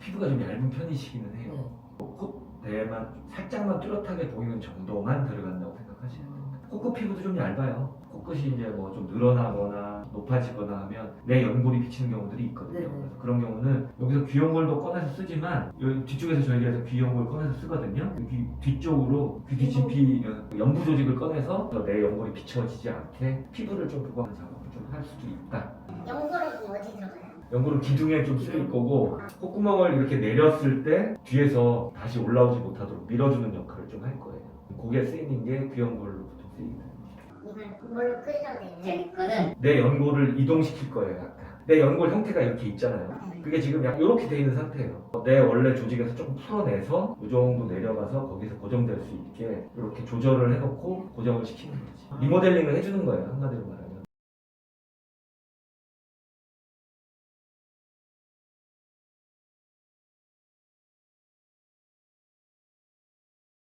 피부가 좀 얇은 편이시기는 해요. 네. 콧대만 살짝만 뚜렷하게 보이는 정도만 들어간다고 생각하시면 됩니다. 코끝 피부도 좀 얇아요. 코끝이 이제 뭐 좀 늘어나거나 높아지거나 하면 내 연골이 비치는 경우들이 있거든요. 네네. 그래서 그런 경우는 여기서 귀연골도 꺼내서 쓰지만 여기 뒤쪽에서 저희가 해서 귀연골 꺼내서 쓰거든요. 여기 뒤쪽으로 귀 뒤집히 연부 조직을 꺼내서 내 연골이 비춰지지 않게 피부를 좀 보호하는 작업을 좀 할 수도 있다. 연골은 기둥에 좀 쓰일 거고 콧구멍을 이렇게 내렸을 때 뒤에서 다시 올라오지 못하도록 밀어주는 역할을 좀 할 거예요. 그게 쓰이는 게 귀연골로 보통 쓰이게 됩니다. 이걸 뭘로? 제 거는 내 연골을 이동시킬 거예요. 약간. 내 연골 형태가 이렇게 있잖아요. 그게 지금 약간 이렇게 돼 있는 상태예요. 내 원래 조직에서 조금 풀어내서 이 정도 내려가서 거기서 고정될 수 있게 이렇게 조절을 해놓고 고정을 시키는 거지. 리모델링을 해주는 거예요. 한마디로 말하면.